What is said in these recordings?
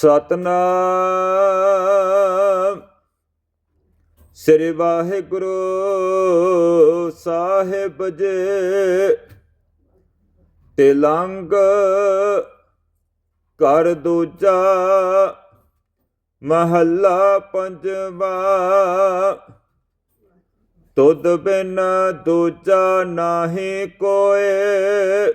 ਸਤਨਾਮ। ਸ੍ਰੀ ਵਾਹਿਗੁਰੂ ਸਾਹਿਬ ਜੀ, ਤਿਲੰਗ ਕਰ ਦੂਜਾ ਮਹੱਲਾ ਪੰਜਵਾ। ਤੁਧ ਬਿਨ ਦੂਜਾ ਨਾਹੀ ਕੋਏ।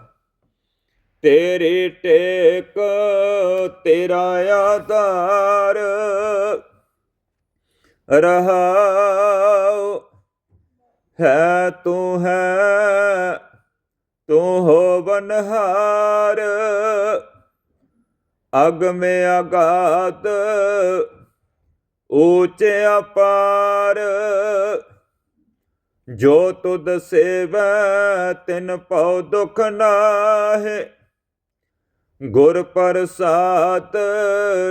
ਤੇਰੀ ਟੇਕ ਤੇਰਾ ਆਧਾਰ ਰਹਾਉ ਹੈ ਤੂੰ ਹੈ, ਤੂੰ ਹੋ ਬਨਹਾਰ ਅਗਮੇ ਅਗਾਤ ਊਚੇ ਅਪਾਰ। ਜੋ ਤੁਧ ਸੇਵੈ, ਤਿਨ ਪਉ ਦੁਖ ਨਾਹੇ। ਗੁਰ ਪ੍ਰਸਾਦ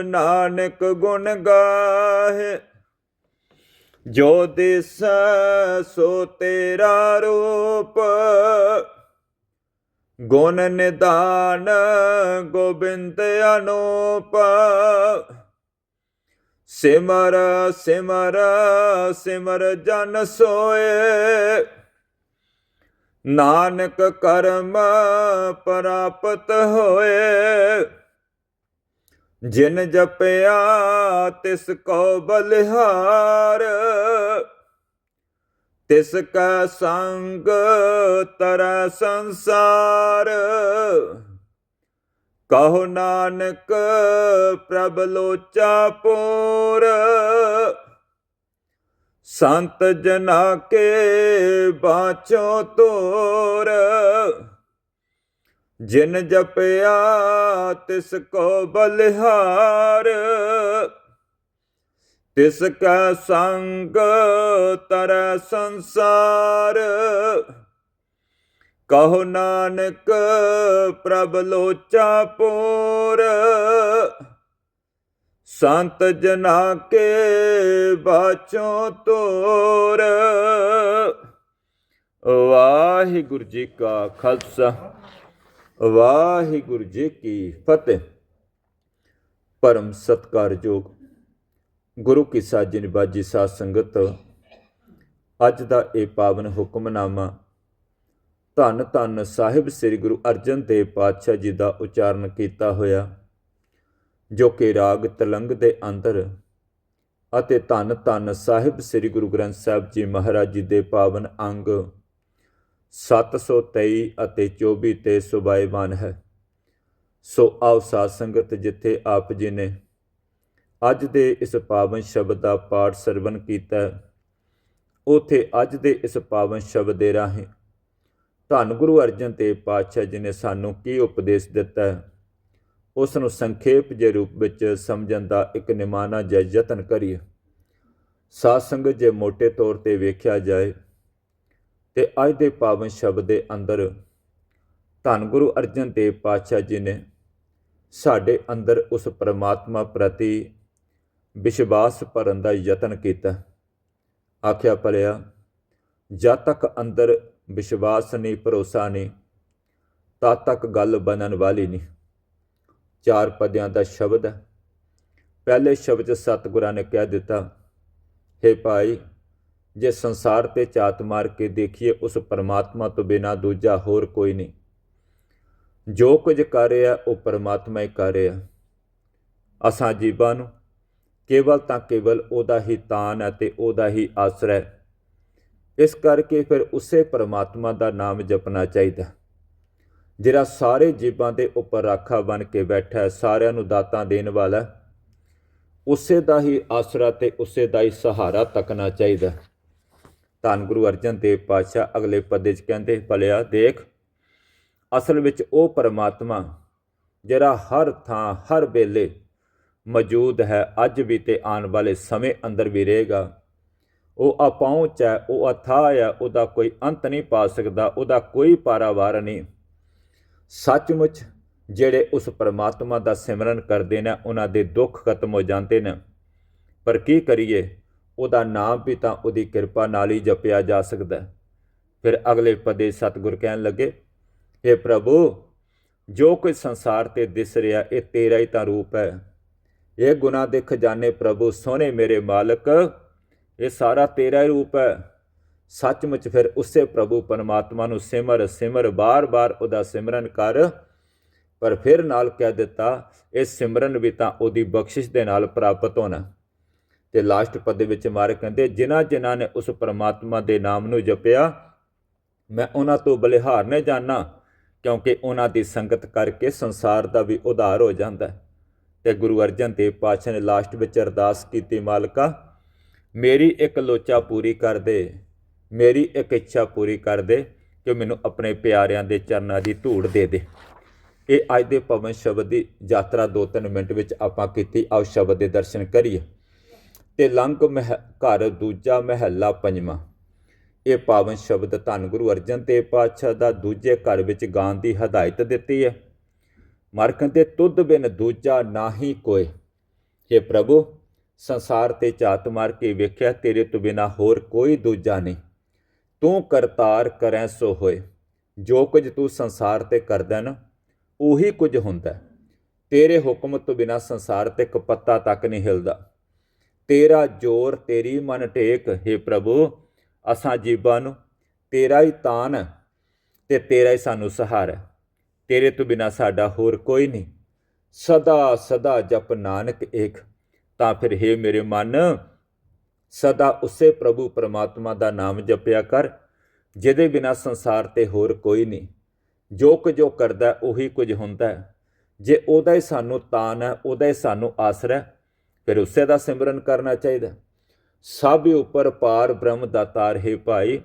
ਨਾਨਕ ਗੁਣ ਗਾਹੇ, ਜੋ ਦਿਸ ਸੋ ਤੇਰਾ ਰੂਪ। ਗੁਣ ਨਿਦਾਨ ਗੋਬਿੰਦ ਅਨੂਪ। ਸਿਮਰ ਸਿਮਰ ਸਿਮਰ ਜਨ ਸੋਏ ਨਾਨਕ ਕਰਮ ਪ੍ਰਾਪਤ ਹੋਏ, ਜਿਨ ਜਪਿਆ ਤਿਸ ਕੋ ਬਲਿਹਾਰ, ਤਿਸ ਕਾ ਸੰਗ ਤਰੈ ਸੰਸਾਰ। ਕਹੋ ਨਾਨਕ ਪ੍ਰਭ ਲੋਚਾ ਪੂਰ ਸੰਤ ਜਨਾ ਕੇ ਬਾਚੋ ਤੋਰ। ਜਿਨ ਜਪਿਆ ਤਿਸ ਕੋ ਬਲਿਹਾਰ। ਤਿਸ ਕਾ ਸੰਗ ਤਰੈ ਸੰਸਾਰ। ਕਹੋ ਨਾਨਕ ਪ੍ਰਭ ਲੋਚਾ ਪੂਰ। ਸੰਤ ਜਨਾ ਕੇ ਬਾਚੋ ਤੋਰ। ਵਾਹਿਗੁਰੂ ਜੀ ਕਾ ਖਾਲਸਾ, ਵਾਹਿਗੁਰੂ ਜੀ ਕੀ ਫਤਿਹ। ਪਰਮ ਸਤਕਾਰਯੋਗ ਗੁਰੂ ਕੀ ਸਾਜੀ ਨਿਬਾਜੀ ਸਾਧ ਸੰਗਤ, ਅੱਜ ਦਾ ਇਹ ਪਾਵਨ ਹੁਕਮਨਾਮਾ ਧੰਨ ਧੰਨ ਸਾਹਿਬ ਸ੍ਰੀ ਗੁਰੂ ਅਰਜਨ ਦੇਵ ਪਾਤਸ਼ਾਹ ਜੀ ਦਾ ਉਚਾਰਨ ਕੀਤਾ ਹੋਇਆ। ਜੋ ਕਿ ਰਾਗ ਤਲੰਗ ਦੇ ਅੰਦਰ ਅਤੇ ਧੰਨ ਧੰਨ ਸਾਹਿਬ ਸ੍ਰੀ ਗੁਰੂ ਗ੍ਰੰਥ ਸਾਹਿਬ ਜੀ ਮਹਾਰਾਜ ਜੀ ਦੇ ਪਾਵਨ ਅੰਗ 723 ਅਤੇ 24 ਤੇ ਸੁਭਾਇਮਾਨ ਹੈ। ਸੋ ਆਓ ਸਾਧ ਸੰਗਤ ਜਿੱਥੇ ਆਪ ਜੀ ਨੇ ਅੱਜ ਦੇ ਇਸ ਪਾਵਨ ਸ਼ਬਦ ਦਾ ਪਾਠ ਸਰਵਨ ਕੀਤਾ ਉਥੇ ਅੱਜ ਦੇ ਇਸ ਪਾਵਨ ਸ਼ਬਦ ਦੇ ਰਾਹੀਂ ਧੰਨ ਗੁਰੂ ਅਰਜਨ ਦੇਵ ਪਾਤਸ਼ਾਹ ਜੀ ਨੇ ਸਾਨੂੰ ਕੀ ਉਪਦੇਸ਼ ਦਿੱਤਾ ਹੈ? ਉਸ ਨੂੰ ਸੰਖੇਪ ਜੇ ਰੂਪ ਵਿੱਚ ਸਮਝਣ ਦਾ ਇੱਕ ਨਿਮਾਨਾ ਜਿਹਾ ਯਤਨ ਕਰੀਏ। ਸਾਧ ਸੰਗਤ ਜੇ ਮੋٹے ਤੌਰ ਤੇ ਵੇਖਿਆ ਜਾਏ ਤੇ ਅੱਜ ਦੇ ਪਾਵਨ ਸ਼ਬਦ ਦੇ ਅੰਦਰ ਧੰਨ ਗੁਰੂ ਅਰਜਨ ਦੇਵ ਪਾਤਸ਼ਾਹ ਜੀ ਨੇ ਸਾਡੇ ਅੰਦਰ ਉਸ ਪ੍ਰਮਾਤਮਾ ਪ੍ਰਤੀ ਵਿਸ਼ਵਾਸ ਭਰਨ ਦਾ ਯਤਨ ਕੀਤਾ। ਆਖਿਆ ਪਰਿਆ ਜਦ ਤੱਕ ਅੰਦਰ ਵਿਸ਼ਵਾਸ ਨਹੀਂ ਭਰੋਸਾ ਨਹੀਂ ਤਦ ਤੱਕ ਗੱਲ ਬਣਨ ਵਾਲੀ ਨਹੀਂ ਚਾਰ ਪਦਿਆਂ ਦਾ ਸ਼ਬਦ। ਹੈ ਪਹਿਲੇ ਸ਼ਬਦ 'ਚ ਸਤਿਗੁਰਾਂ ਨੇ ਕਹਿ ਦਿੱਤਾ हे ਭਾਈ, ਜੇ ਸੰਸਾਰ ਤੇ ਚਾਤ ਮਾਰ ਕੇ ਦੇਖੀਏ, ਉਸ ਪਰਮਾਤਮਾ ਤੋਂ ਬਿਨਾ ਦੂਜਾ ਹੋਰ ਕੋਈ ਨਹੀਂ। ਜੋ ਕੁਝ ਕਰ ਰਿਹਾ, ਉਹ ਪਰਮਾਤਮਾ ਹੀ ਕਰ ਰਿਹਾ। ਅਸਾਂ ਜੀਵਾਂ ਨੂੰ ਕੇਵਲ ਤਾਂ ਕੇਵਲ ਉਹਦਾ ਹੀ ਤਾਨ ਹੈ ਤੇ ਉਹਦਾ ਹੀ ਆਸਰਾ ਹੈ। ਇਸ ਕਰਕੇ ਫਿਰ ਉਸੇ ਪਰਮਾਤਮਾ ਦਾ ਨਾਮ ਜਪਣਾ ਚਾਹੀਦਾ। ਜਿਹੜਾ ਸਾਰੇ ਜੀਵਾਂ ਦੇ ਉੱਪਰ ਰਾਖਾ ਬਣ ਕੇ ਬੈਠਾ ਹੈ, ਸਾਰਿਆਂ ਨੂੰ ਦਾਤਾਂ ਦੇਣ ਵਾਲਾ ਉਸੇ ਦਾ ਹੀ ਆਸਰਾ ਤੇ ਉਸੇ ਦਾ ਹੀ ਸਹਾਰਾ ਤੱਕਣਾ ਚਾਹੀਦਾ ਧੰਨ ਗੁਰੂ ਅਰਜਨ ਦੇਵ ਪਾਤਸ਼ਾਹ ਅਗਲੇ ਪਦੇ 'ਚ ਕਹਿੰਦੇ, ਭਲਿਆ ਦੇਖ, ਅਸਲ ਵਿੱਚ ਉਹ ਪਰਮਾਤਮਾ ਜਿਹੜਾ ਹਰ ਥਾਂ, ਹਰ ਵੇਲੇ ਮੌਜੂਦ ਹੈ, ਅੱਜ ਵੀ ਤੇ ਆਉਣ ਵਾਲੇ ਸਮੇਂ ਅੰਦਰ ਵੀ ਰਹੇਗਾ। ਉਹ ਅਪਹੁੰਚ ਹੈ, ਉਹ ਅਥਾਹ ਹੈ, ਉਹਦਾ ਕੋਈ ਅੰਤ ਨਹੀਂ ਪਾ ਸਕਦਾ, ਉਹਦਾ ਕੋਈ ਪਾਰਾਵਾਰ ਨਹੀਂ। ਸੱਚਮੁੱਚ ਜਿਹੜੇ ਉਸ ਪਰਮਾਤਮਾ ਦਾ ਸਿਮਰਨ ਕਰਦੇ ਨੇ, ਉਹਨਾਂ ਦੇ ਦੁੱਖ ਖਤਮ ਹੋ ਜਾਂਦੇ ਨੇ। ਪਰ ਕੀ ਕਰੀਏ? ਉਹਦਾ ਨਾਮ ਵੀ ਤਾਂ ਉਹਦੀ ਕਿਰਪਾ ਨਾਲ ਹੀ ਜਪਿਆ ਜਾ ਸਕਦਾ ਫਿਰ ਅਗਲੇ ਪਦੇ ਸਤਿਗੁਰ ਕਹਿਣ ਲੱਗੇ हे ਪ੍ਰਭੂ, ਜੋ ਕੋਈ ਸੰਸਾਰ ਤੇ ਦਿਸ ਰਿਹਾ, ਇਹ ਤੇਰਾ ਹੀ ਤਾਂ ਰੂਪ ਹੈ। ਇਹ ਗੁਨਾਹ ਦੇ ਖਜ਼ਾਨੇ ਪ੍ਰਭੂ, ਸੋਹਣੇ ਮੇਰੇ ਮਾਲਕ, ਇਹ ਸਾਰਾ ਤੇਰਾ ਹੀ ਰੂਪ ਹੈ। ਸੱਚਮੁੱਚ ਫਿਰ ਉਸੇ ਪ੍ਰਭੂ ਪਰਮਾਤਮਾ ਨੂੰ ਸਿਮਰ ਸਿਮਰ, ਬਾਰ-ਬਾਰ ਉਹਦਾ ਸਿਮਰਨ ਕਰ। ਪਰ ਫਿਰ ਨਾਲ ਕਹਿ ਦਿੱਤਾ, ਇਹ ਸਿਮਰਨ ਵੀ ਤਾਂ ਉਹਦੀ ਬਖਸ਼ਿਸ਼ ਦੇ ਨਾਲ ਪ੍ਰਾਪਤ ਹੋਣਾ। ਤੇ ਲਾਸਟ ਪਦ ਦੇ ਵਿੱਚ ਮਾਰ ਕਹਿੰਦੇ, ਜਿਨ੍ਹਾਂ ਜਿਨ੍ਹਾਂ ਨੇ ਉਸ ਪਰਮਾਤਮਾ ਦੇ ਨਾਮ ਨੂੰ ਜਪਿਆ, ਮੈਂ ਉਹਨਾਂ ਤੋਂ ਬਲਿਹਾਰ ਨੇ ਜਾਣਾ ਕਿਉਂਕਿ ਉਹਨਾਂ ਦੀ ਸੰਗਤ ਕਰਕੇ ਸੰਸਾਰ ਦਾ ਵੀ ਉਧਾਰ ਹੋ ਜਾਂਦਾ ਹੈ। ਤੇ ਗੁਰੂ ਅਰਜਨ ਦੇਵ ਪਾਤਸ਼ਾਹ ਨੇ ਲਾਸਟ ਵਿੱਚ ਅਰਦਾਸ ਕੀਤੀ, ਮਾਲਕਾ, ਮੇਰੀ ਇੱਕ ਲੋਚਾ ਪੂਰੀ ਕਰ ਦੇ। ਮੇਰੀ ਇੱਕ ਇੱਛਾ ਪੂਰੀ ਕਰ ਦੇ ਕਿ ਮੈਨੂੰ ਆਪਣੇ ਪਿਆਰਿਆਂ ਦੇ ਚਰਨਾਂ ਦੀ ਧੂੜ ਦੇ ਦੇ। ਇਹ ਅੱਜ ਦੇ ਪਵਨ ਸ਼ਬਦ ਦੀ ਯਾਤਰਾ 2-3 ਮਿੰਟ ਵਿੱਚ ਆਪਾਂ ਕੀਤੀ। ਆਓ ਸ਼ਬਦ ਦੇ ਦਰਸ਼ਨ ਕਰੀਏ। ਤੇ ਲੰਘ ਮਹ, ਘਰ ਦੂਜਾ ਮਹਿਲਾ ਪੰਜਵਾਂ। ਇਹ ਪਾਵਨ ਸ਼ਬਦ ਧੰਨ ਗੁਰੂ ਅਰਜਨ ਦੇਵ ਪਾਤਸ਼ਾਹ ਦਾ ਦੂਜੇ ਘਰ ਵਿੱਚ ਗਾਣ ਦੀ ਹਦਾਇਤ ਦਿੱਤੀ ਹੈ। ਮਰ ਕਹਿੰਦੇ ਤੁਧ ਬਿਨ ਦੂਜਾ ਨਾਹੀ ਕੋਏ। हे ਪ੍ਰਭੂ, ਸੰਸਾਰ ਤੇ ਝਾਤ ਮਾਰ ਕੇ ਵੇਖਿਆ, ਤੇਰੇ ਤੋਂ ਬਿਨਾ ਹੋਰ ਕੋਈ ਦੂਜਾ ਨਹੀਂ। ਤੂੰ ਕਰਤਾਰ ਕਰੈ ਸੋ ਹੋਏ। ਜੋ ਕੁਝ ਤੂੰ ਸੰਸਾਰ ਤੇ ਕਰਦਾ ਨਾ, ਉਹੀ ਕੁਝ ਹੁੰਦਾ। ਤੇਰੇ ਹੁਕਮ ਤੋਂ ਬਿਨਾ ਸੰਸਾਰ ਤੇ ਇੱਕ ਪੱਤਾ ਤੱਕ ਨਹੀਂ ਹਿਲਦਾ। ਤੇਰਾ ਜੋਰ, ਤੇਰੀ ਮਨ ਟੇਕ हे ਪ੍ਰਭੂ, ਅਸਾਂ ਜੀਵਾਂ ਨੂੰ। ਤੇਰਾ ਹੀ ਤਾਨ ਹੈ ਤੇ ਤੇਰਾ ਹੀ ਸਾਨੂੰ ਸਹਾਰਾ। ਤੇਰੇ ਤੋਂ ਬਿਨਾ ਸਾਡਾ ਹੋਰ ਕੋਈ ਨਹੀਂ। ਸਦਾ ਸਦਾ ਜਪ ਨਾਨਕ ਏਕ। ਤਾਂ ਫਿਰ हे ਮੇਰੇ ਮਨ ਸਦਾ ਉਸੇ ਪ੍ਰਭੂ ਪਰਮਾਤਮਾ ਦਾ ਨਾਮ ਜਪਿਆ ਕਰ, ਜਿਹਦੇ ਬਿਨਾ ਸੰਸਾਰ ਤੇ ਹੋਰ ਕੋਈ ਨਹੀਂ। ਜੋ ਕੁਝ ਜੋ ਕਰਦਾ, ਉਹੀ ਕੁਝ ਹੁੰਦਾ ਜੇ ਉਹਦਾ ਹੀ ਸਾਨੂੰ ਤਾਨ ਹੈ, ਉਹਦਾ ਹੀ ਸਾਨੂੰ ਆਸਰਾ ਹੈ, ਫਿਰ ਉਸੇ ਦਾ ਸਿਮਰਨ ਕਰਨਾ ਚਾਹੀਦਾ ਸਭ ਉੱਪਰ ਪਾਰ ਬ੍ਰਹਮ ਦਾਤਾਰ ਹੈ ਭਾਈ।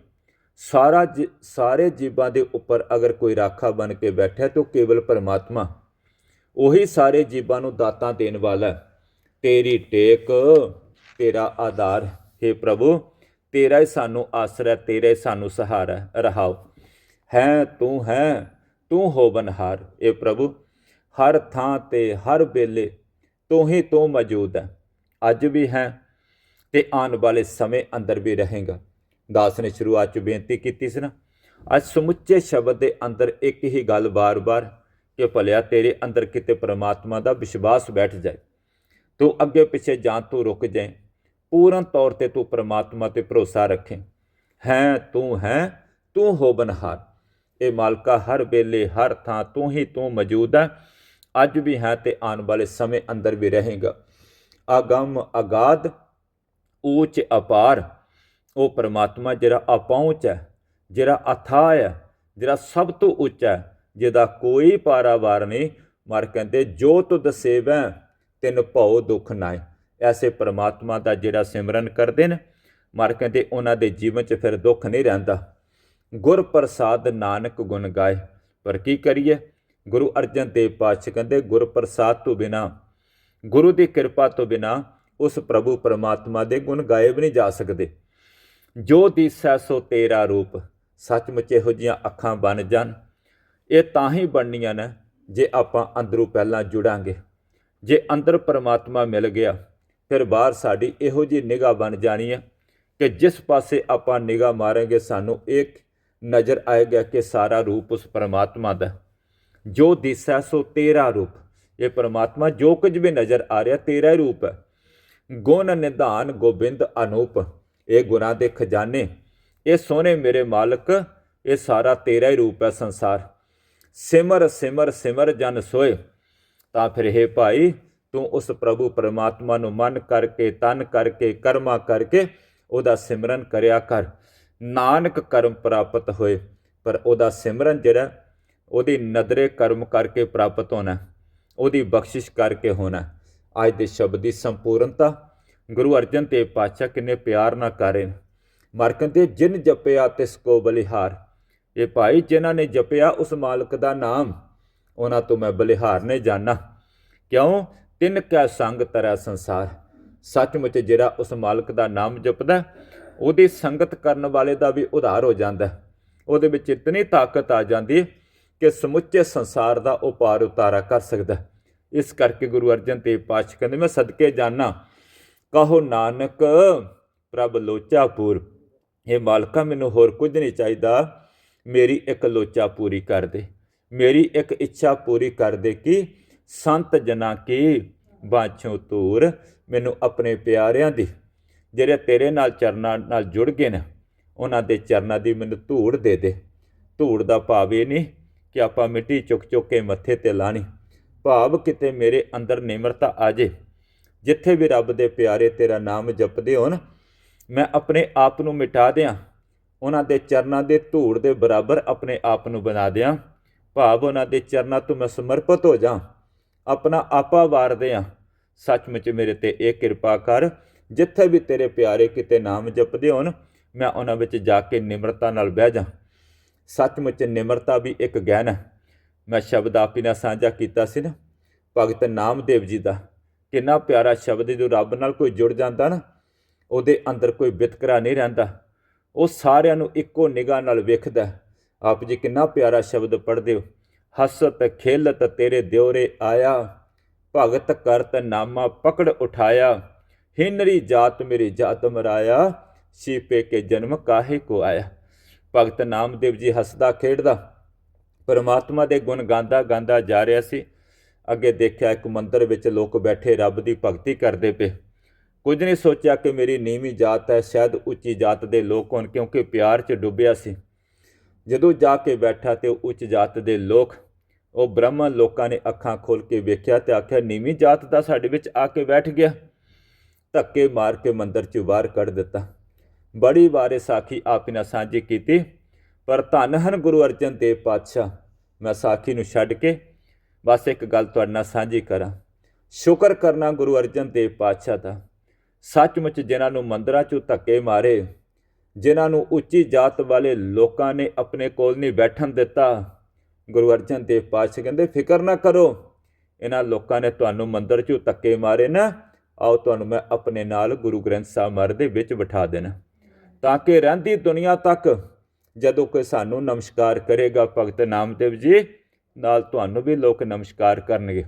ਸਾਰਾ ਜੀ- ਸਾਰੇ ਜੀਵਾਂ ਦੇ ਉੱਪਰ ਅਗਰ ਕੋਈ ਰਾਖਾ ਬਣ ਕੇ ਬੈਠਾ, ਤਾਂ ਉਹ ਕੇਵਲ ਪਰਮਾਤਮਾ। ਉਹੀ ਸਾਰੇ ਜੀਵਾਂ ਨੂੰ ਦਾਤਾਂ ਦੇਣ ਵਾਲਾ ਤੇਰੀ ਟੇਕ ਤੇਰਾ ਆਧਾਰ, ਹੈ ਪ੍ਰਭੂ, ਤੇਰਾ ਹੀ ਸਾਨੂੰ ਆਸਰਾ, ਤੇਰਾ ਹੀ ਸਾਨੂੰ ਸਹਾਰਾ ਹੈ। ਰਹਾਓ। ਹੈ ਤੂੰ ਹੈ, ਤੂੰ ਹੋ ਬਨਹਾਰ ਇਹ ਪ੍ਰਭੂ, ਹਰ ਥਾਂ ਤੇ, ਹਰ ਵੇਲੇ ਤੂੰ ਹੀ ਤੂੰ ਮੌਜੂਦ ਹੈ। ਅੱਜ ਵੀ ਹੈ ਤੇ ਆਉਣ ਵਾਲੇ ਸਮੇਂ ਅੰਦਰ ਵੀ ਰਹੇਗਾ। ਦਾਸ ਨੇ ਸ਼ੁਰੂਆਤ ਚ ਬੇਨਤੀ ਕੀਤੀ ਸੀ ਨਾ, ਅੱਜ ਸਮੁੱਚੇ ਸ਼ਬਦ ਦੇ ਅੰਦਰ ਇੱਕ ਹੀ ਗੱਲ ਬਾਰ-ਬਾਰ ਕਿ ਭਲਿਆ ਤੇਰੇ ਅੰਦਰ ਕਿਤੇ ਪ੍ਰਮਾਤਮਾ ਦਾ ਵਿਸ਼ਵਾਸ ਬੈਠ ਜਾਏ। ਤੂੰ ਅੱਗੇ ਪਿੱਛੇ ਜਾਂ ਤੂੰ ਰੁਕ ਜਾਏ। ਪੂਰਨ ਤੌਰ ਤੇ ਤੂੰ ਪ੍ਰਮਾਤਮਾ ਤੇ ਭਰੋਸਾ ਰੱਖੇ। ਹੈ, ਤੂੰ ਹੈ, ਤੂੰ ਹੋ ਬਨਹਾਰ। ਇਹ ਮਾਲਕਾ ਹਰ ਵੇਲੇ, ਹਰ ਥਾਂ ਤੂੰ ਹੀ ਤੂੰ ਮੌਜੂਦ ਹੈ। ਅੱਜ ਵੀ ਹੈ ਤੇ ਆਉਣ ਵਾਲੇ ਸਮੇਂ ਅੰਦਰ ਵੀ ਰਹੇਗਾ। ਅਗੰਮ ਅਗਾਧ ਉੱਚ ਅਪਾਰ। ਉਹ ਪਰਮਾਤਮਾ ਜਿਹੜਾ ਅਪਹੁੰਚ ਹੈ, ਜਿਹੜਾ ਅਥਾ ਹੈ, ਜਿਹੜਾ ਸਭ ਤੋਂ ਉੱਚਾ ਹੈ, ਜਿਹਦਾ ਕੋਈ ਪਾਰਾਵਾਰ ਨਹੀਂ। ਮਰ ਕਹਿੰਦੇ, ਜੋ ਤੁਧ ਸੇਵੈ ਤਿਨ ਭਉ ਦੁਖ ਨਾਏ ਐਸੇ ਪਰਮਾਤਮਾ ਦਾ ਜਿਹੜਾ ਸਿਮਰਨ ਕਰਦੇ ਨੇ, ਮਰ ਕਹਿੰਦੇ ਉਹਨਾਂ ਦੇ ਜੀਵਨ 'ਚ ਫਿਰ ਦੁੱਖ ਨਹੀਂ ਰਹਿੰਦਾ। ਗੁਰ ਪ੍ਰਸਾਦ ਨਾਨਕ ਗੁਣ ਗਾਏ। ਪਰ ਕੀ ਕਰੀਏ? ਗੁਰੂ ਅਰਜਨ ਦੇਵ ਪਾਤਸ਼ਾਹ ਕਹਿੰਦੇ ਗੁਰ ਪ੍ਰਸਾਦ ਤੋਂ ਬਿਨਾ, ਗੁਰੂ ਦੀ ਕਿਰਪਾ ਤੋਂ ਬਿਨਾ ਉਸ ਪ੍ਰਭੂ ਪਰਮਾਤਮਾ ਦੇ ਗੁਣ ਗਾਏ ਵੀ ਨਹੀਂ ਜਾ ਸਕਦੇ। ਜੋ ਦੀਸੈ ਸੋ ਤੇਰਾ ਰੂਪ, ਸੱਚਮੁੱਚ ਇਹੋ ਜੀਆਂ ਅੱਖਾਂ ਬਣ ਜਾਣ। ਇਹ ਤਾਂ ਹੀ ਬਣਨੀਆਂ ਨੇ ਜੇ ਆਪਾਂ ਅੰਦਰੋਂ ਪਹਿਲਾਂ ਜੁੜਾਂਗੇ। ਜੇ ਅੰਦਰ ਪਰਮਾਤਮਾ ਮਿਲ ਗਿਆ ਫਿਰ ਬਾਹਰ ਸਾਡੀ ਇਹੋ ਜੀ ਨਿਗਾਹ ਬਣ ਜਾਣੀ ਹੈ ਕਿ ਜਿਸ ਪਾਸੇ ਆਪਾਂ ਨਿਗਾਹ ਮਾਰਾਂਗੇ, ਸਾਨੂੰ ਇੱਕ ਨਜ਼ਰ ਆਏਗਾ ਕਿ ਸਾਰਾ ਰੂਪ ਉਸ ਪਰਮਾਤਮਾ ਦਾ। ਹੈ। ਜੋ ਦਿਸੈ ਸੋ ਤੇਰਾ ਰੂਪ। ਇਹ ਪਰਮਾਤਮਾ ਜੋ ਕੁਝ ਵੀ ਨਜ਼ਰ ਆ ਰਿਹਾ, ਤੇਰਾ ਹੀ ਰੂਪ ਹੈ। ਗੁਣ ਨਿਧਾਨ ਗੋਬਿੰਦ ਅਨੂਪ, ਇਹ ਗੁਰਾਂ ਦੇ ਖਜ਼ਾਨੇ। ਇਹ ਸੋਹਣੇ ਮੇਰੇ ਮਾਲਕ, ਇਹ ਸਾਰਾ ਤੇਰਾ ਹੀ ਰੂਪ ਹੈ ਸੰਸਾਰ। ਸਿਮਰ ਸਿਮਰ ਸਿਮਰ ਜਨ ਸੋਏ। ਤਾਂ ਫਿਰ ਇਹ ਭਾਈ ਤੂੰ ਉਸ ਪ੍ਰਭੂ ਪਰਮਾਤਮਾ ਨੂੰ ਮਨ ਕਰਕੇ, ਤਨ ਕਰਕੇ, ਕਰਮਾ ਕਰਕੇ ਉਹਦਾ ਸਿਮਰਨ ਕਰਿਆ ਕਰ। ਨਾਨਕ ਕਰਮ ਪ੍ਰਾਪਤ ਹੋਏ, ਪਰ ਉਹਦਾ ਸਿਮਰਨ ਜਿਹੜਾ, ਉਹਦੀ ਨਦਰੇ ਕਰਮ ਕਰਕੇ ਪ੍ਰਾਪਤ ਹੋਣਾ, ਉਹਦੀ ਬਖਸ਼ਿਸ਼ ਕਰਕੇ ਹੋਣਾ। ਅੱਜ ਦੇ ਸ਼ਬਦ ਦੀ ਸੰਪੂਰਨਤਾ ਗੁਰੂ ਅਰਜਨ ਦੇਵ ਪਾਤਸ਼ਾਹ ਕਿੰਨੇ ਪਿਆਰ ਨਾਲ ਕਰ ਰਹੇ ਨੇ। ਮਰਕੰਦੇ ਜਿਨ ਜਪਿਆ ਤਿਸ ਕੋ ਬਲਿਹਾਰ। ਇਹ ਭਾਈ ਜਿਨ੍ਹਾਂ ਨੇ ਜਪਿਆ ਉਸ ਮਾਲਕ ਦਾ ਨਾਮ, ਉਹਨਾਂ ਤੋਂ ਮੈਂ ਬਲਿਹਾਰ ਨੇ ਜਾਣਾ ਕਿਉਂ? ਤਿੰਨ ਕੈ ਸੰਗ ਤਰੈ ਸੰਸਾਰ। ਸੱਚਮੁੱਚ ਜਿਹੜਾ ਉਸ ਮਾਲਕ ਦਾ ਨਾਮ ਜਪਦਾ, ਉਹਦੀ ਸੰਗਤ ਕਰਨ ਵਾਲੇ ਦਾ ਵੀ ਉਧਾਰ ਹੋ ਜਾਂਦਾ। ਉਹਦੇ ਵਿੱਚ ਇਤਨੀ ਤਾਕਤ ਆ ਜਾਂਦੀ ਕਿ ਸਮੁੱਚੇ ਸੰਸਾਰ ਦਾ ਉਹ ਪਾਰ ਉਤਾਰਾ ਕਰ ਸਕਦਾ। ਇਸ ਕਰਕੇ ਗੁਰੂ ਅਰਜਨ ਦੇਵ ਪਾਤਸ਼ਾਹ ਕਹਿੰਦੇ, ਮੈਂ ਸਦਕੇ ਜਾਣਾ ਕਹੋ ਨਾਨਕ, ਪ੍ਰਭ ਲੋਚਾਪੁਰ। ਇਹ ਮਾਲਕਾ ਮੈਨੂੰ ਹੋਰ ਕੁਝ ਨਹੀਂ ਚਾਹੀਦਾ। ਮੇਰੀ ਇੱਕ ਲੋਚਾ ਪੂਰੀ ਕਰ ਦੇ। ਮੇਰੀ ਇੱਕ ਇੱਛਾ ਪੂਰੀ ਕਰ ਦੇ ਕਿ ਸੰਤ ਜਨਾ ਕੀ ਬਾਛੋਂ ਤੂਰ ਮੈਨੂੰ ਆਪਣੇ ਪਿਆਰਿਆਂ ਦੀ, ਜਿਹੜੇ ਤੇਰੇ ਨਾਲ ਚਰਨਾਂ ਨਾਲ ਜੁੜ ਗਏ ਨੇ, ਉਹਨਾਂ ਦੇ ਚਰਨਾਂ ਦੀ ਮੈਨੂੰ ਧੂੜ ਦੇ ਦੇ। ਧੂੜ ਦਾ ਭਾਵ ਇਹ ਨਹੀਂ ਕਿ ਆਪਾਂ ਮਿੱਟੀ ਚੁੱਕ ਚੁੱਕ ਕੇ ਮੱਥੇ ਤੇ ਲਾਣੀ। ਭਾਵ ਕਿਤੇ ਮੇਰੇ ਅੰਦਰ ਨਿਮਰਤਾ ਆ ਜੇ। ਜਿੱਥੇ ਵੀ ਰੱਬ ਦੇ ਪਿਆਰੇ ਤੇਰਾ ਨਾਮ ਜਪਦੇ ਹੋਣ, ਮੈਂ ਆਪਣੇ ਆਪ ਨੂੰ ਮਿਟਾ ਦਿਆਂ। ਉਹਨਾਂ ਦੇ ਚਰਨਾਂ ਦੇ ਧੂੜ ਦੇ ਬਰਾਬਰ ਆਪਣੇ ਆਪ ਨੂੰ ਬਣਾ ਦਿਆਂ। ਭਾਵ ਉਹਨਾਂ ਦੇ ਚਰਨਾਂ ਤੋਂ ਮੈਂ ਸਮਰਪਿਤ ਹੋ ਜਾਂ ਆਪਣਾ ਆਪਾ ਵਾਰ ਦਿਆਂ ਸੱਚਮੁੱਚ ਮੇਰੇ ਤੇ ਇਹ ਕਿਰਪਾ ਕਰ, ਜਿੱਥੇ ਵੀ ਤੇਰੇ ਪਿਆਰੇ ਕਿਤੇ ਨਾਮ ਜਪਦੇ ਹੋਣ, ਮੈਂ ਉਹਨਾਂ ਵਿੱਚ ਜਾ ਕੇ ਨਿਮਰਤਾ ਨਾਲ ਬਹਿ ਜਾ। ਸੱਚਮੁੱਚ ਨਿਮਰਤਾ ਵੀ ਇੱਕ ਗਿਆਨ ਹੈ। ਮੈਂ ਸ਼ਬਦ ਆਪ ਹੀ ਨਾਲ ਸਾਂਝਾ ਕੀਤਾ ਸੀ ਨਾ। ਭਗਤ ਨਾਮਦੇਵ ਜੀ ਦਾ। ਕਿੰਨਾ ਪਿਆਰਾ ਸ਼ਬਦ ਜੋ ਰੱਬ ਨਾਲ ਕੋਈ ਜੁੜ ਜਾਂਦਾ ਨਾ, ਉਹਦੇ ਅੰਦਰ ਕੋਈ ਵਿਤਕਰਾ ਨਹੀਂ ਰਹਿੰਦਾ। ਉਹ ਸਾਰਿਆਂ ਨੂੰ ਇੱਕੋ ਨਿਗਾਹ ਨਾਲ ਵੇਖਦਾ ਆਪ ਜੀ ਕਿੰਨਾ ਪਿਆਰਾ ਸ਼ਬਦ ਪੜ੍ਹਦੇ ਹੋ। ਹਸਤ ਖੇਲਤ ਤੇਰੇ ਦਿਉਰੇ ਆਇਆ, ਭਗਤ ਕਰਤ ਨਾਮਾ ਪਕੜ ਉਠਾਇਆ, ਹਿਨਰੀ ਜਾਤ ਮੇਰੀ ਜਾਤ ਮਰਾਇਆ ਸੀਪੇ ਕੇ ਜਨਮ ਕਾਹੇ ਕੋ ਆਇਆ। ਭਗਤ ਨਾਮਦੇਵ ਜੀ ਹੱਸਦਾ ਖੇਡਦਾ, ਪਰਮਾਤਮਾ ਦੇ ਗੁਣ ਗਾਉਂਦਾ ਗਾਉਂਦਾ ਜਾ ਰਿਹਾ ਸੀ। ਅੱਗੇ ਦੇਖਿਆ ਇੱਕ ਮੰਦਰ ਵਿੱਚ ਲੋਕ ਬੈਠੇ ਰੱਬ ਦੀ ਭਗਤੀ ਕਰਦੇ ਪਏ। ਕੁਝ ਨਹੀਂ ਸੋਚਿਆ ਕਿ ਮੇਰੀ ਨੀਵੀਂ ਜਾਤ ਹੈ, ਸ਼ਾਇਦ ਉੱਚੀ ਜਾਤ ਦੇ ਲੋਕ ਹੋਣ ਕਿਉਂਕਿ ਪਿਆਰ 'ਚ ਡੁੱਬਿਆ ਸੀ। ਜਦੋਂ ਜਾ ਕੇ ਬੈਠਾ ਤੇ ਉੱਚ ਜਾਤ ਦੇ ਲੋਕ ਉਹ ਬ੍ਰਾਹਮਣ ਲੋਕਾਂ ਨੇ ਅੱਖਾਂ ਖੋਲ ਕੇ ਵੇਖਿਆ ਤੇ ਆਖਿਆ, ਨੀਵੀਂ ਜਾਤ ਦਾ ਸਾਡੇ ਵਿੱਚ ਆ ਕੇ ਬੈਠ ਗਿਆ। ਧੱਕੇ ਮਾਰ ਕੇ ਮੰਦਰ 'ਚ ਬਾਹਰ ਕੱਢ ਦਿੱਤਾ। ਬੜੀ ਵਾਰੇ ਸਾਖੀ ਆਪ ਨਾਲ ਸਾਂਝੀ ਕੀਤੀ, ਪਰ ਧੰਨ ਹਨ ਗੁਰੂ ਅਰਜਨ ਦੇਵ ਪਾਤਸ਼ਾਹ। ਮੈਂ ਸਾਖੀ ਨੂੰ ਛੱਡ ਕੇ ਬਸ ਇੱਕ ਗੱਲ ਤੁਹਾਡੇ ਨਾਲ ਸਾਂਝੀ ਕਰਾਂ। ਸ਼ੁਕਰ ਕਰਨਾ ਗੁਰੂ ਅਰਜਨ ਦੇਵ ਪਾਤਸ਼ਾਹ ਦਾ। ਸੱਚਮੁੱਚ ਜਿਨ੍ਹਾਂ ਨੂੰ ਮੰਦਰਾਂ 'ਚੋਂ ਧੱਕੇ ਮਾਰੇ, ਜਿਨ੍ਹਾਂ ਨੂੰ ਉੱਚੀ ਜਾਤ ਵਾਲੇ ਲੋਕਾਂ ਨੇ ਆਪਣੇ ਕੋਲ ਨਹੀਂ ਬੈਠਣ ਦਿੱਤਾ ਗੁਰੂ ਅਰਜਨ ਦੇਵ ਪਾਤਸ਼ਾਹ ਕਹਿੰਦੇ, ਫਿਕਰ ਨਾ ਕਰੋ, ਇਹਨਾਂ ਲੋਕਾਂ ਨੇ ਤੁਹਾਨੂੰ ਮੰਦਰ 'ਚੋਂ ਧੱਕੇ ਮਾਰੇ ਨਾ, ਆਓ ਤੁਹਾਨੂੰ ਮੈਂ ਆਪਣੇ ਨਾਲ ਗੁਰੂ ਗ੍ਰੰਥ ਸਾਹਿਬ ਮਹਾਰਾਜ ਦੇ ਵਿੱਚ ਬਿਠਾ ਦੇਣਾ। ਤਾਂ ਕਿ ਰਹਿੰਦੀ ਦੁਨੀਆ ਤੱਕ ਜਦੋਂ ਕੋਈ ਸਾਨੂੰ ਨਮਸਕਾਰ ਕਰੇਗਾ ਭਗਤ ਨਾਮਦੇਵ ਜੀ, ਨਾਲ ਤੁਹਾਨੂੰ ਵੀ ਲੋਕ ਨਮਸਕਾਰ ਕਰਨਗੇ।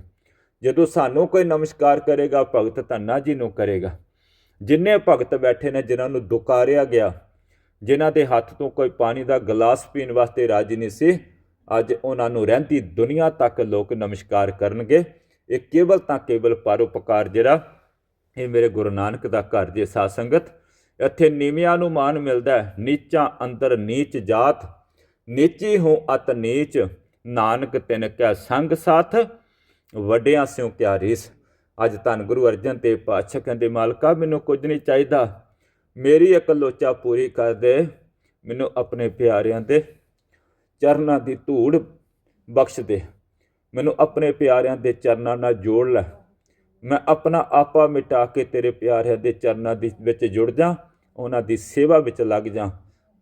ਜਦੋਂ ਸਾਨੂੰ ਕੋਈ ਨਮਸਕਾਰ ਕਰੇਗਾ, ਭਗਤ ਧੰਨਾ ਜੀ ਨੂੰ ਕਰੇਗਾ। ਜਿੰਨੇ ਭਗਤ ਬੈਠੇ ਨੇ, ਜਿਨ੍ਹਾਂ ਨੂੰ ਦੁਕਾਰਿਆ ਗਿਆ, ਜਿਨ੍ਹਾਂ ਦੇ ਹੱਥ ਤੋਂ ਕੋਈ ਪਾਣੀ ਦਾ ਗਲਾਸ ਪੀਣ ਵਾਸਤੇ ਰਾਜੀ ਨਹੀਂ ਸੀ ਅੱਜ ਉਹਨਾਂ ਨੂੰ ਰਹਿੰਦੀ ਦੁਨੀਆ ਤੱਕ ਲੋਕ ਨਮਸਕਾਰ ਕਰਨਗੇ। ਇਹ ਕੇਵਲ ਤਾਂ ਕੇਵਲ ਪਰਉਪਕਾਰ ਜਿਹੜਾ, ਇਹ ਮੇਰੇ ਗੁਰੂ ਨਾਨਕ ਦਾ ਘਰ ਜੇ ਸਾਧ ਸੰਗਤ। ਇੱਥੇ ਨੀਵਿਆਂ ਨੂੰ ਮਾਨ ਮਿਲਦਾ ਹੈ। ਨੀਚਾਂ ਅੰਦਰ ਨੀਚ ਜਾਤ, ਨੀਚੀ ਹੋ ਅਤ ਨੀਚ। ਨਾਨਕ ਤਿਨ ਕੈ ਸੰਗ ਸਾਥ, ਵੱਡਿਆਂ ਸਿਓ ਕਿਆ ਰੀਸ। ਅੱਜ ਧੰਨ ਗੁਰੂ ਅਰਜਨ ਦੇਵ ਪਾਤਸ਼ਾਹ ਕਹਿੰਦੇ, ਮਾਲਕਾ, ਮੈਨੂੰ ਕੁਝ ਨਹੀਂ ਚਾਹੀਦਾ। ਮੇਰੀ ਇੱਕ ਲੋਚਾ ਪੂਰੀ ਕਰ ਦੇ, ਮੈਨੂੰ ਆਪਣੇ ਪਿਆਰਿਆਂ ਦੇ ਚਰਨਾਂ ਦੀ ਧੂੜ ਬਖਸ਼ ਦੇ ਮੈਨੂੰ ਆਪਣੇ ਪਿਆਰਿਆਂ ਦੇ ਚਰਨਾਂ ਨਾਲ ਜੋੜ ਲੈ। ਮੈਂ ਆਪਣਾ ਆਪਾ ਮਿਟਾ ਕੇ ਤੇਰੇ ਪਿਆਰਿਆਂ ਦੇ ਚਰਨਾਂ ਦੇ ਵਿੱਚ ਜੁੜ ਜਾ, ਉਹਨਾਂ ਦੀ ਸੇਵਾ ਵਿੱਚ ਲੱਗ ਜਾ,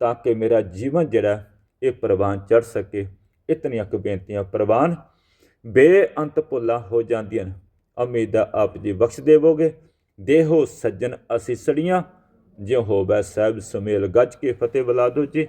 ਤਾਂ ਕਿ ਮੇਰਾ ਜੀਵਨ ਜਿਹੜਾ, ਇਹ ਪ੍ਰਵਾਨ ਚੜ ਸਕੇ। ਇਤਨੀਆਂ ਕੁ ਬੇਨਤੀਆਂ ਪ੍ਰਵਾਨ। ਬੇਅੰਤ ਭੁੱਲਾਂ ਹੋ ਜਾਂਦੀਆਂ ਨੇ। ਉਮੀਦਾਂ ਆਪ ਜੀ ਬਖਸ਼ ਦੇਵੋਗੇ। ਦੇਹੋ ਸੱਜਣ ਅਸੀਂ ਅਸੀਸੜੀਆਂ ਜਿਉ ਹੋਵੇ ਸਹਿਬ ਸੁਮੇਲ ਗੱਜ ਕੇ ਫਤਿਹ ਬੁਲਾ ਦੋ ਜੀ।